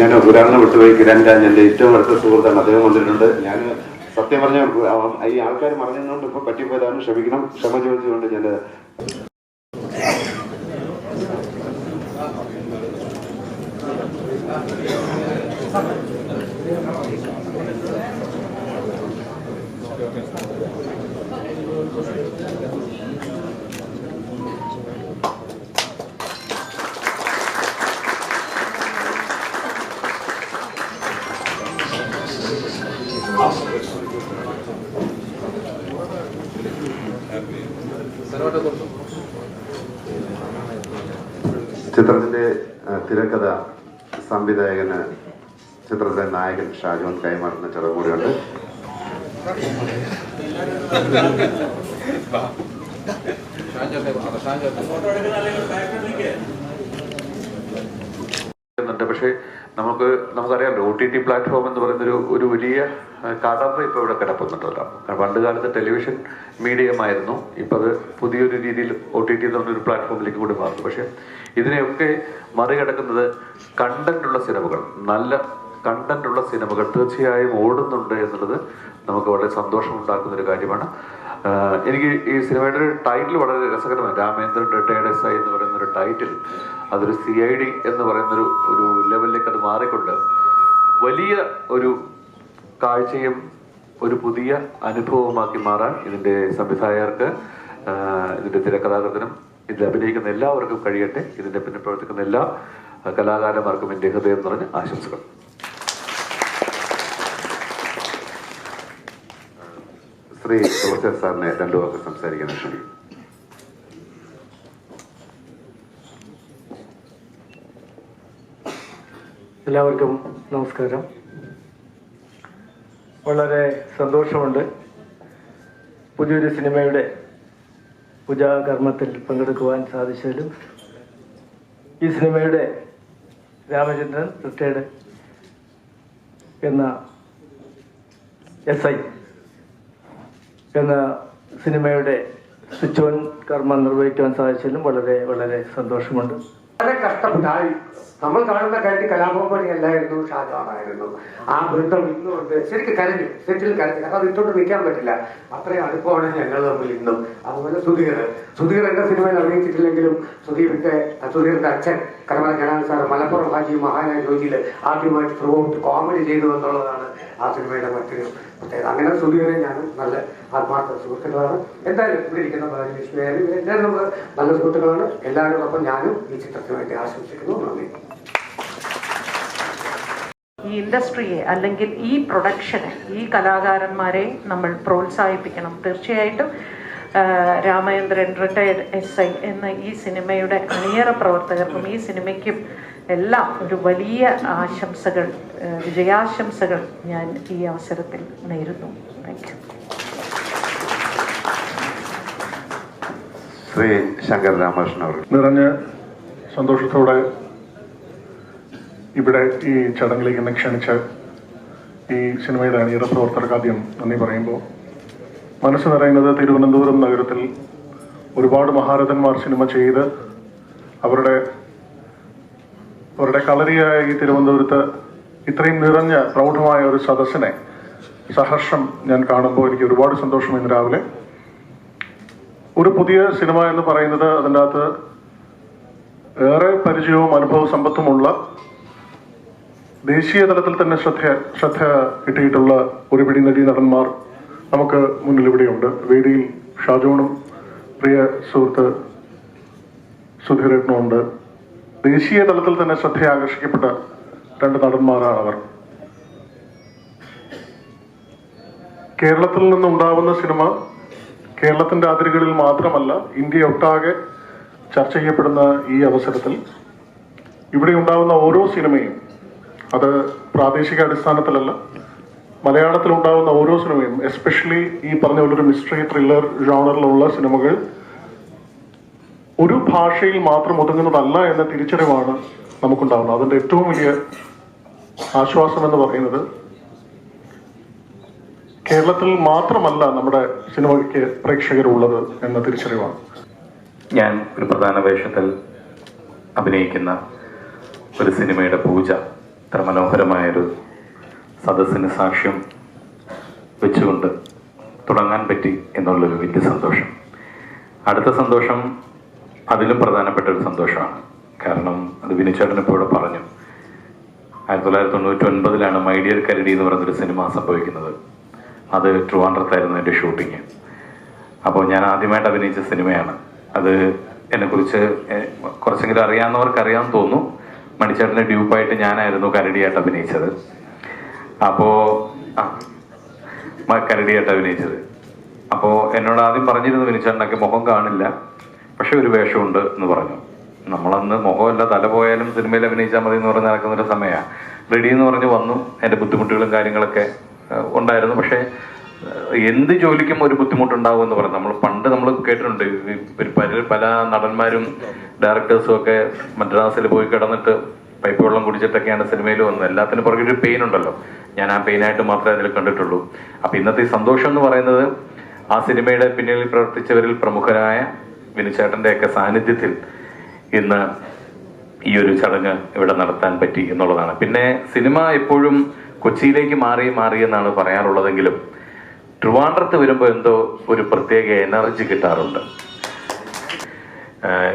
ഞാൻ ഒരാളിനെ വിട്ടുപോയി. കിരൺരാജ് എന്റെ ഏറ്റവും അടുത്ത സുഹൃത്താണ്. അദ്ദേഹം വന്നിട്ടുണ്ട്. ഞാൻ സത്യം പറഞ്ഞ ഈ ആൾക്കാർ പറഞ്ഞതുകൊണ്ട് ഇപ്പൊ പറ്റിപ്പോയതാണ്. ക്ഷമിക്കണം. ക്ഷമ ചോദിച്ചുകൊണ്ട് ഞാൻ ചിത്രത്തിന്റെ തിരക്കഥ സംവിധായകന് ചിത്രത്തിലെ നായകൻ ഷാജോൻ കൈമാറുന്ന ചടങ്ങ് കൂടിയുണ്ട്. ുന്നുണ്ട് പക്ഷേ നമുക്ക് നമുക്കറിയാമല്ലോ ഒ ടി ടി പ്ലാറ്റ്ഫോം എന്ന് പറയുന്നൊരു ഒരു വലിയ കടമ്പ ഇപ്പോൾ ഇവിടെ കിടപ്പുന്നുണ്ടല്ലോ. പണ്ട് കാലത്ത് ടെലിവിഷൻ മീഡിയമായിരുന്നു. ഇപ്പോൾ അത് പുതിയൊരു രീതിയിൽ ഒ ടി ടി എന്ന് പറഞ്ഞൊരു പ്ലാറ്റ്ഫോമിലേക്ക് കൂടി മാറുന്നു. പക്ഷേ ഇതിനെയൊക്കെ മറികടക്കുന്നത് കണ്ടന്റുള്ള സിനിമകൾ. നല്ല കണ്ടന്റ് ഉള്ള സിനിമകൾ തീർച്ചയായും ഓടുന്നുണ്ട് എന്നുള്ളത് നമുക്ക് വളരെ സന്തോഷം ഉണ്ടാക്കുന്ന ഒരു കാര്യമാണ് എനിക്ക് ഈ സിനിമയുടെ ഒരു ടൈറ്റിൽ വളരെ രസകരമാണ്. രാമേന്ദ്രൻ റിട്ടയർഡ് എസ് ഐ എന്ന് പറയുന്ന ഒരു ടൈറ്റിൽ അതൊരു സി ഐ ഡി എന്ന് പറയുന്നൊരു ഒരു ലെവലിലേക്ക് അത് മാറിക്കൊണ്ട് വലിയ ഒരു കാഴ്ചയും ഒരു പുതിയ അനുഭവമാക്കി മാറാൻ ഇതിന്റെ സംവിധായകർക്ക് ഇതിന്റെ തിരക്കഥാകൃത്തിനും ഇതിൽ അഭിനയിക്കുന്ന എല്ലാവർക്കും കഴിയട്ടെ. ഇതിന്റെ പിന്നിൽ പ്രവർത്തിക്കുന്ന എല്ലാ കലാകാരന്മാർക്കും എന്റെ ഹൃദയം നിറഞ്ഞ ആശംസകൾ. ശ്രീ ജോസഫ് സാറിനെ രണ്ടു വാക്ക് സംസാരിക്കാൻ ക്ഷണിക്കും എല്ലാവർക്കും നമസ്കാരം. വളരെ സന്തോഷമുണ്ട് പുതിയൊരു സിനിമയുടെ പൂജാകർമ്മത്തിൽ പങ്കെടുക്കുവാൻ സാധിച്ചതിലും ഈ സിനിമയുടെ രാമചന്ദ്രൻ റിട്ടയർഡ് എന്ന എസ് ഐ എന്ന സിനിമയുടെ സ്വിച്ച് ഓൺ കർമ്മം നിർവഹിക്കാൻ സാധിച്ചതിലും വളരെ വളരെ സന്തോഷമുണ്ട്. വളരെ കഷ്ടപ്പെട്ടായി. നമ്മൾ കാണുന്ന കാര്യം കലാഭവമണി അല്ലായിരുന്നു ഷാജാറായിരുന്നു ആ ബന്ധം ഇന്നുകൊണ്ട് ശരിക്കും കരഞ്ഞു സെറ്റിൽ കരഞ്ഞു കാരണം അത് ഇട്ടോണ്ട് നിൽക്കാൻ പറ്റില്ല. അത്രയും അടുപ്പമാണ് ഞങ്ങൾ തമ്മിൽ ഇന്നും. അതുപോലെ സുധീർ. സുധീർ എന്റെ സിനിമയിൽ അഭിനയിച്ചിട്ടില്ലെങ്കിലും സുധീറിന്റെ സുധീറിന്റെ അച്ഛൻ കരമല ജനാൻ സാർ മലപ്പുറം ഹാജി മഹാനായ ജോജിയിൽ ആദ്യമായിട്ട് ത്രൂ ഔട്ട് കോമഡി ചെയ്തു എന്നുള്ളതാണ് ആ സിനിമയുടെ മറ്റൊരു പ്രത്യേകത. അങ്ങനെ സുധീറെ ഞാൻ നല്ല ആത്മാർത്ഥ സുഹൃത്തുക്കളാണ്. എന്തായാലും ഇവിടെ ഇരിക്കുന്ന ബാലലക്ഷ്മി ആയാലും എല്ലാവരും നമ്മൾ നല്ല സുഹൃത്തുക്കളാണ്. എല്ലാവരോടൊപ്പം ഞാനും ഈ ചിത്രത്തിന് ആശംസിക്കുന്നു. നന്ദി. ഈ ഇൻഡസ്ട്രിയെ അല്ലെങ്കിൽ ഈ പ്രൊഡക്ഷനെ ഈ കലാകാരന്മാരെ നമ്മൾ പ്രോത്സാഹിപ്പിക്കണം. തീർച്ചയായിട്ടും രാമചന്ദ്രൻ റിട്ടയർഡ് എസ് ഐ എന്ന ഈ സിനിമയുടെ അണിയറ പ്രവർത്തകർക്കും ഈ സിനിമയ്ക്കും എല്ലാം ഒരു വലിയ ആശംസകൾ വിജയാശംസകൾ ഞാൻ ഈ അവസരത്തിൽ നേരുന്നു. താങ്ക് ശ്രീ ശങ്കർ രാമകൃഷ്ണൻ അവർ. നിറഞ്ഞ സന്തോഷത്തോടെ ഇവിടെ ഈ ചടങ്ങിലേക്ക് എന്നെ ക്ഷണിച്ച് ഈ സിനിമയുടെ അണിയറ പ്രവർത്തകർക്ക് ആദ്യം നന്ദി പറയുമ്പോൾ മനസ്സ് നിറയുന്നത് തിരുവനന്തപുരം നഗരത്തിൽ ഒരുപാട് മഹാരഥന്മാർ സിനിമ ചെയ്ത് അവരുടെ അവരുടെ കളരിയായ ഈ തിരുവനന്തപുരത്ത് ഇത്രയും നിറഞ്ഞ പ്രൗഢമായ ഒരു സദസ്സിനെ സഹർഷം ഞാൻ കാണുമ്പോൾ എനിക്ക് ഒരുപാട് സന്തോഷം ഇന്ന് രാവിലെ. ഒരു പുതിയ സിനിമ എന്ന് പറയുന്നത് അതിന്റെ അകത്ത് ഏറെ പരിചയവും അനുഭവ സമ്പത്തുമുള്ള ദേശീയ തലത്തിൽ തന്നെ ശ്രദ്ധ ശ്രദ്ധ കിട്ടിയിട്ടുള്ള ഒരു പിടി നടി നടന്മാർ നമുക്ക് മുന്നിൽ ഇവിടെയുണ്ട്. വേദിയിൽ ഷാജോണും പ്രിയ സുഹൃത്ത് ഉണ്ട് ദേശീയ തലത്തിൽ തന്നെ ശ്രദ്ധ ആകർഷിക്കപ്പെട്ട രണ്ട് നടന്മാരാണ് അവർ. കേരളത്തിൽ നിന്നുണ്ടാവുന്ന സിനിമ കേരളത്തിന്റെ അതിരുകളിൽ മാത്രമല്ല ഇന്ത്യ ഒട്ടാകെ ചർച്ച ചെയ്യപ്പെടുന്ന ഈ അവസരത്തിൽ ഇവിടെ ഉണ്ടാകുന്ന ഓരോ സിനിമയും അത് പ്രാദേശിക അടിസ്ഥാനത്തിലല്ല മലയാളത്തിൽ ഉണ്ടാകുന്ന ഓരോ സിനിമയും എസ്പെഷ്യലി ഈ പറഞ്ഞ പോലൊരു മിസ്റ്ററി ത്രില്ലർ ജോണറിലുള്ള സിനിമകൾ ഒരു ഭാഷയിൽ മാത്രം ഒതുങ്ങുന്നതല്ല എന്ന തിരിച്ചറിവാണ് നമുക്കുണ്ടാകുന്നത്. അതിന്റെ ഏറ്റവും വലിയ ആശ്വാസം എന്ന് പറയുന്നത് കേരളത്തിൽ മാത്രമല്ല നമ്മുടെ സിനിമയ്ക്ക് പ്രേക്ഷകരുള്ളത് എന്ന തിരിച്ചറിവാണ്. ഞാൻ ഒരു പ്രധാന വേഷത്തിൽ അഭിനയിക്കുന്ന ഒരു സിനിമയുടെ പൂജ ഇത്ര മനോഹരമായൊരു സദസ്സിന് സാക്ഷ്യം വെച്ചുകൊണ്ട് തുടങ്ങാൻ പറ്റി എന്നുള്ളൊരു വലിയ സന്തോഷം. അടുത്ത സന്തോഷം അതിലും പ്രധാനപ്പെട്ട ഒരു സന്തോഷമാണ്. കാരണം അത് വിനുചേട്ടൻ ഇപ്പോൾ ഇവിടെ പറഞ്ഞു. ആയിരത്തി തൊള്ളായിരത്തി തൊണ്ണൂറ്റി ഒൻപതിലാണ് മൈഡിയർ കരടി എന്ന് പറയുന്നൊരു സിനിമ സംഭവിക്കുന്നത്. അത് ട്രിവാൻഡ്രത്തായിരുന്നു എന്റെ ഷൂട്ടിങ്. അപ്പോൾ ഞാൻ ആദ്യമായിട്ട് അഭിനയിച്ച സിനിമയാണ്. അത് എന്നെക്കുറിച്ച് കുറച്ചെങ്കിലും അറിയാവുന്നവർക്ക് അറിയാമെന്ന് തോന്നുന്നു. മണിച്ചേട്ടന്റെ ഡ്യൂപ്പായിട്ട് ഞാനായിരുന്നു കരടിയായിട്ട് അഭിനയിച്ചത്. അപ്പോൾ കരടിയായിട്ട് അഭിനയിച്ചത്. അപ്പോൾ എന്നോട് ആദ്യം പറഞ്ഞിരുന്നു വിനിച്ചേട്ടനൊക്കെ മുഖം കാണില്ല. പക്ഷെ ഒരു വേഷമുണ്ട് എന്ന് പറഞ്ഞു. നമ്മളന്ന് മുഖമല്ല തല പോയാലും സിനിമയിൽ അഭിനയിച്ചാൽ മതി എന്ന് പറഞ്ഞ് നടക്കുന്നൊരു സമയമാണ്. റെഡി എന്ന് പറഞ്ഞ് വന്നു. എന്റെ ബുദ്ധിമുട്ടുകളും കാര്യങ്ങളൊക്കെ ഉണ്ടായിരുന്നു. പക്ഷേ എന്ത് ജോലിക്കും ഒരു ബുദ്ധിമുട്ടുണ്ടാവും എന്ന് പറഞ്ഞു നമ്മൾ പണ്ട് നമ്മൾ കേട്ടിട്ടുണ്ട് പല പല നടന്മാരും ഡയറക്ടേഴ്സും ഒക്കെ മദ്രാസിൽ പോയി കിടന്നിട്ട് പൈപ്പ് വെള്ളം കുടിച്ചിട്ടൊക്കെയാണ് സിനിമയിൽ വന്നത്. എല്ലാത്തിനും പുറകെ ഒരു പെയിൻ ഉണ്ടല്ലോ. ഞാൻ ആ പെയിനായിട്ട് മാത്രമേ അതിൽ കണ്ടിട്ടുള്ളൂ. അപ്പൊ ഇന്നത്തെ ഈ സന്തോഷം എന്ന് പറയുന്നത് ആ സിനിമയുടെ പിന്നിൽ പ്രവർത്തിച്ചവരിൽ പ്രമുഖരായ വിനുചേട്ടന്റെ ഒക്കെ സാന്നിധ്യത്തിൽ ഇന്ന് ഈ ഒരു ചടങ്ങ് ഇവിടെ നടത്താൻ പറ്റി എന്നുള്ളതാണ്. പിന്നെ സിനിമ എപ്പോഴും കൊച്ചിയിലേക്ക് മാറി മാറി എന്നാണ് പറയാറുള്ളതെങ്കിലും ട്രിവാൻഡ്രത്ത് വരുമ്പോൾ എന്തോ ഒരു പ്രത്യേക എനർജി കിട്ടാറുണ്ട്.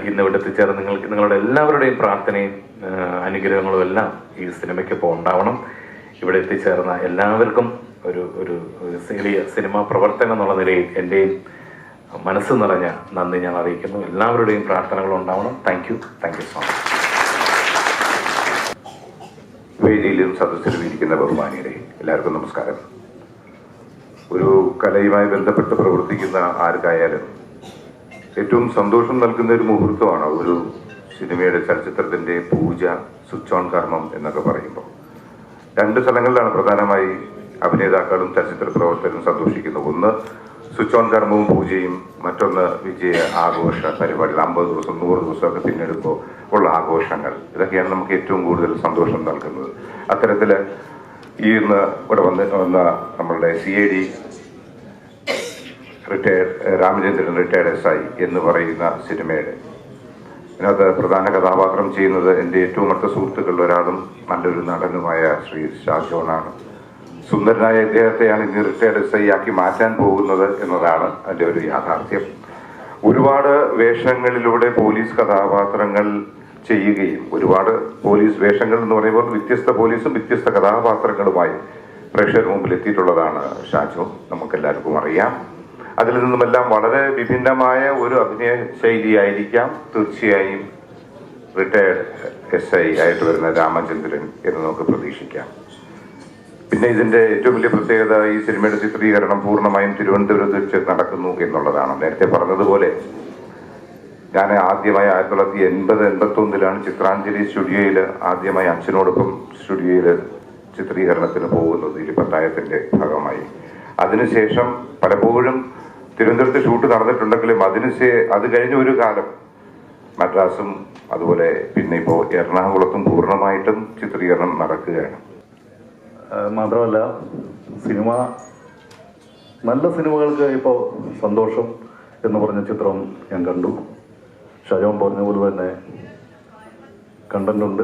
ഇന്ന് ഇവിടെ എത്തിച്ചേർന്ന് നിങ്ങൾക്ക് നിങ്ങളുടെ എല്ലാവരുടെയും പ്രാർത്ഥനയും അനുഗ്രഹങ്ങളും എല്ലാം ഈ സിനിമയ്ക്കൊപ്പം ഉണ്ടാവണം. ഇവിടെ എത്തിച്ചേർന്ന എല്ലാവർക്കും ഒരു ഒരു സിനിമ സിനിമാ പ്രവർത്തനം എന്നുള്ള നിലയിൽ എന്റെയും മനസ്സ് നിറഞ്ഞ നന്ദി ഞാൻ അറിയിക്കുന്നു. എല്ലാവരുടെയും പ്രാർത്ഥനകൾ ഉണ്ടാവണം. Thank you thank you so much വേദിയിലും സദസ്സിലും ഇരിക്കുന്ന ബഹുമാനിയരെ എല്ലാവർക്കും നമസ്കാരം. ഒരു കലയുമായി ബന്ധപ്പെട്ട് പ്രവർത്തിക്കുന്ന ആർക്കായാലും ഏറ്റവും സന്തോഷം നൽകുന്ന ഒരു മുഹൂർത്തമാണ് ഒരു സിനിമയുടെ ചലച്ചിത്രത്തിന്റെ പൂജ സ്വിച്ച് ഓൺ കർമ്മം എന്നൊക്കെ പറയുമ്പോൾ. രണ്ട് സ്ഥലങ്ങളിലാണ് പ്രധാനമായി അഭിനേതാക്കളും ചലച്ചിത്ര പ്രവർത്തകരും സന്തോഷിക്കുന്നത്. ഒന്ന് സ്വിച്ച് ഓൺ കർമ്മവും പൂജയും മറ്റൊന്ന് വിജയ ആഘോഷ പരിപാടികൾ. അമ്പത് ദിവസം നൂറ് ദിവസമൊക്കെ പിന്നെടുക്കുമ്പോൾ ഉള്ള ആഘോഷങ്ങൾ. ഇതൊക്കെയാണ് നമുക്ക് ഏറ്റവും കൂടുതൽ സന്തോഷം നൽകുന്നത്. അത്തരത്തിൽ ഈ ഇന്ന് ഇവിടെ വന്ന് വന്ന നമ്മളുടെ C A D retired Ramachandran retired S I എന്ന് പറയുന്ന സിനിമയുടെ. അതിനകത്ത് പ്രധാന കഥാപാത്രം ചെയ്യുന്നത് എന്റെ ഏറ്റവും അടുത്ത സുഹൃത്തുക്കളിൽ ഒരാളും നല്ലൊരു നടനുമായ ശ്രീ ഷാജോണാണ്. സുന്ദരനായ ഇദ്ദേഹത്തെയാണ് ഇന്ന് റിട്ടയർഡ് എസ് ഐ ആക്കി മാറ്റാൻ പോകുന്നത് എന്നതാണ് അതിന്റെ ഒരു യാഥാർത്ഥ്യം. ഒരുപാട് വേഷങ്ങളിലൂടെ പോലീസ് കഥാപാത്രങ്ങൾ ചെയ്യുകയും ഒരുപാട് പോലീസ് വേഷങ്ങൾ എന്ന് പറയുമ്പോൾ വ്യത്യസ്ത പോലീസും വ്യത്യസ്ത കഥാപാത്രങ്ങളുമായി പ്രേക്ഷകർ മുമ്പിൽ എത്തിയിട്ടുള്ളതാണ് ഷാജു. നമുക്കെല്ലാവർക്കും അറിയാം. അതിൽ നിന്നുമെല്ലാം വളരെ വിഭിന്നമായ ഒരു അഭിനയ ശൈലിയായിരിക്കാം തീർച്ചയായും റിട്ടയർഡ് എസ് ഐ ആയിട്ട് വരുന്ന രാമചന്ദ്രൻ എന്ന് നമുക്ക് പ്രതീക്ഷിക്കാം. പിന്നെ ഇതിന്റെ ഏറ്റവും വലിയ പ്രത്യേകത ഈ സിനിമയുടെ ചിത്രീകരണം പൂർണമായും തിരുവനന്തപുരത്ത് വെച്ച് നടക്കുന്നു എന്നുള്ളതാണ്. നേരത്തെ പറഞ്ഞതുപോലെ ഞാൻ ആദ്യമായി ആയിരത്തി തൊള്ളായിരത്തി എൺപത് എൺപത്തി ഒന്നിലാണ് ചിത്രാഞ്ജലി സ്റ്റുഡിയോയിൽ ആദ്യമായി അച്ഛനോടൊപ്പം സ്റ്റുഡിയോയിൽ ചിത്രീകരണത്തിന് പോകുന്നത് ഇരുപത്തായത്തിന്റെ ഭാഗമായി. അതിനുശേഷം പലപ്പോഴും തിരുവനന്തപുരത്ത് ഷൂട്ട് നടന്നിട്ടുണ്ടെങ്കിലും അതിന് അത് കഴിഞ്ഞ ഒരു കാലം മദ്രാസും അതുപോലെ പിന്നെ ഇപ്പോൾ എറണാകുളത്തും പൂർണമായിട്ടും ചിത്രീകരണം നടക്കുകയാണ്. മാത്രമല്ല സിനിമ നല്ല സിനിമകൾക്ക് ഇപ്പോൾ സന്തോഷം എന്ന് പറഞ്ഞ ചിത്രം ഞാൻ കണ്ടു. ഷജോൻ പറഞ്ഞ പോലെ തന്നെ കണ്ടന്റ് ഉണ്ട്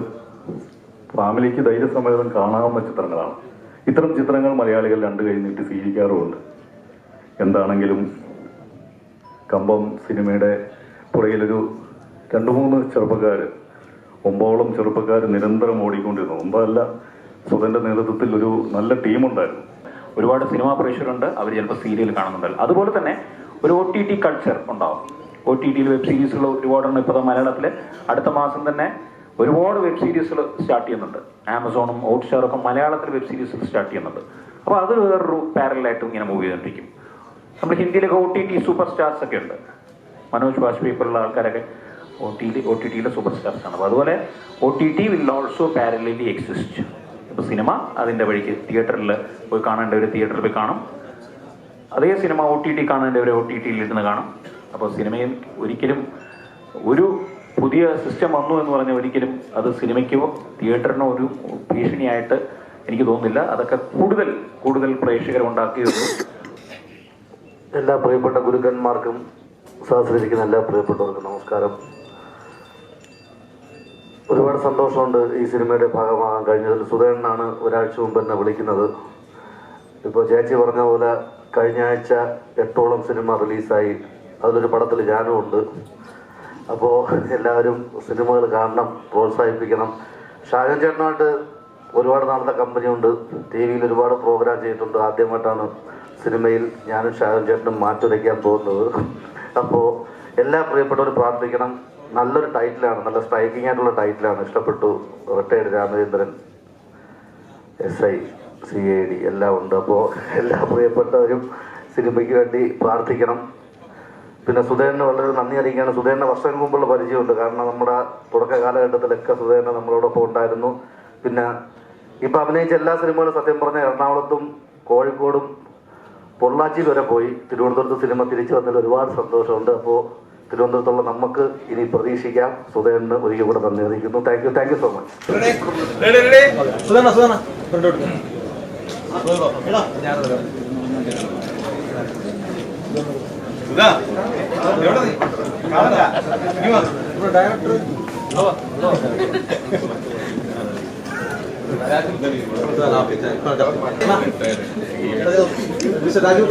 ഫാമിലിക്ക് ധൈര്യസമേതം കാണാവുന്ന ചിത്രങ്ങളാണ്. ഇത്തരം ചിത്രങ്ങൾ മലയാളികൾ രണ്ടു കഴിഞ്ഞിട്ട് സ്വീകരിക്കാറുമുണ്ട്. എന്താണെങ്കിലും കമ്പം സിനിമയുടെ പുറകിലൊരു രണ്ട് മൂന്ന് ചെറുപ്പക്കാർ ഒമ്പോളം ചെറുപ്പക്കാർ നിരന്തരം ഓടിക്കൊണ്ടിരുന്നു. ഒമ്പതല്ല സുധന്റെ നേതൃത്വത്തിൽ ഒരു നല്ല ടീമുണ്ടായിരുന്നു ഒരുപാട് സിനിമാ പ്രേക്ഷകരുണ്ട് അവർ ചിലപ്പോൾ സീരിയൽ കാണുന്നുണ്ടല്ലോ അതുപോലെ തന്നെ ഒരു ഒ ടി ടി കൾച്ചർ ഉണ്ടാവും. ഒ ടി ടിയിൽ വെബ് സീരീസുകൾ ഒരുപാടുണ്ട് ഇപ്പോൾ മലയാളത്തിൽ അടുത്ത മാസം തന്നെ ഒരുപാട് വെബ് സീരീസുകൾ സ്റ്റാർട്ട് ചെയ്യുന്നുണ്ട്. ആമസോണും ഹോട്ട്സ്റ്റാറും ഒക്കെ മലയാളത്തിൽ വെബ് സീരീസുകൾ സ്റ്റാർട്ട് ചെയ്യുന്നുണ്ട്. അപ്പോൾ അത് വേറൊരു പാരലായിട്ടും ഇങ്ങനെ മൂവ് ചെയ്തുകൊണ്ടിരിക്കും നമ്മൾ ഹിന്ദിയിലൊക്കെ O T T super stars ഒക്കെ ഉണ്ട്. മനോജ് വാജ്പേയി പോലുള്ള ആൾക്കാരൊക്കെ ഒ ടി ഒ ടി ടിയിലെ സൂപ്പർ സ്റ്റാർസ് ആണ്. അപ്പോൾ അതുപോലെ O T T will also parallelly exist ഇപ്പോൾ സിനിമ അതിന്റെ വഴിക്ക് തിയേറ്ററിൽ പോയി കാണേണ്ടവർ തിയേറ്ററിൽ പോയി കാണും. അതേ സിനിമ ഒ ടി ടി കാണേണ്ടവർ ഒ ടി ടിയിൽ ഇരുന്ന് കാണും. അപ്പോൾ സിനിമയിൽ ഒരിക്കലും ഒരു പുതിയ സിസ്റ്റം വന്നു എന്ന് പറഞ്ഞാൽ ഒരിക്കലും അത് സിനിമയ്ക്കോ തിയേറ്ററിനോ ഒരു ഭീഷണിയായിട്ട് എനിക്ക് തോന്നുന്നില്ല. അതൊക്കെ കൂടുതൽ കൂടുതൽ പ്രേക്ഷകരെ ഉണ്ടാക്കിയതും എല്ലാ പ്രിയപ്പെട്ട ഗുരുക്കന്മാർക്കും സഹസ്രിക്കുന്ന എല്ലാ പ്രിയപ്പെട്ടവർക്കും നമസ്കാരം. ഒരുപാട് സന്തോഷമുണ്ട് ഈ സിനിമയുടെ ഭാഗമാകാൻ കഴിഞ്ഞതിൽ. സുധേണ്ണാണ് ഒരാഴ്ച മുമ്പ് എന്നെ വിളിക്കുന്നത്. ഇപ്പോൾ ചേച്ചി പറഞ്ഞ പോലെ കഴിഞ്ഞ ആഴ്ച എട്ടോളം സിനിമ റിലീസായി. അതിലൊരു പടത്തിൽ ഞാനും ഉണ്ട്. അപ്പോൾ എല്ലാവരും സിനിമകൾ കാണണം പ്രോത്സാഹിപ്പിക്കണം. ഷാജൻ ചേട്ടനുമായിട്ട് ഒരുപാട് നാളത്തെ കമ്പനിയുണ്ട്. ടി വിയിൽ ഒരുപാട് പ്രോഗ്രാം ചെയ്തിട്ടുണ്ട്. ആദ്യമായിട്ടാണ് സിനിമയിൽ ഞാനും ഷാജൻ ചേട്ടനും മാറ്റുരയ്ക്കാൻ പോകുന്നത്. അപ്പോൾ എല്ലാ പ്രിയപ്പെട്ടവരും പ്രാർത്ഥിക്കണം. നല്ലൊരു ടൈറ്റിലാണ് നല്ല സ്ട്രൈക്കിംഗ് ആയിട്ടുള്ള ടൈറ്റിലാണ് ഇഷ്ടപ്പെട്ടു. Retired Ramachandran S I C I D എല്ലാം ഉണ്ട്. അപ്പോൾ എല്ലാ പ്രിയപ്പെട്ടവരും സിനിമയ്ക്ക് വേണ്ടി പ്രാർത്ഥിക്കണം. പിന്നെ സുധേരന് വളരെ നന്ദി അറിയിക്കുകയാണ്. സുധേരന് വർഷങ്ങൾക്ക് മുമ്പുള്ള പരിചയമുണ്ട്. കാരണം നമ്മുടെ തുടക്ക കാലഘട്ടത്തിലൊക്കെ സുധേരന് നമ്മളോടൊപ്പം ഉണ്ടായിരുന്നു. പിന്നെ ഇപ്പം അഭിനയിച്ച എല്ലാ സിനിമകളും സത്യം പറഞ്ഞ എറണാകുളത്തും കോഴിക്കോടും പൊള്ളാച്ചിയിൽ വരെ പോയി. തിരുവനന്തപുരത്ത് സിനിമ തിരിച്ചു വന്നതിൽ ഒരുപാട് സന്തോഷമുണ്ട്. അപ്പോൾ തിരുവനന്തപുരത്തുള്ള നമുക്ക് ഇനി പ്രതീക്ഷിക്കാം. സുധേരന് ഒരിക്കൽ കൂടെ നന്ദി അറിയിക്കുന്നു thank you thank you so much Raju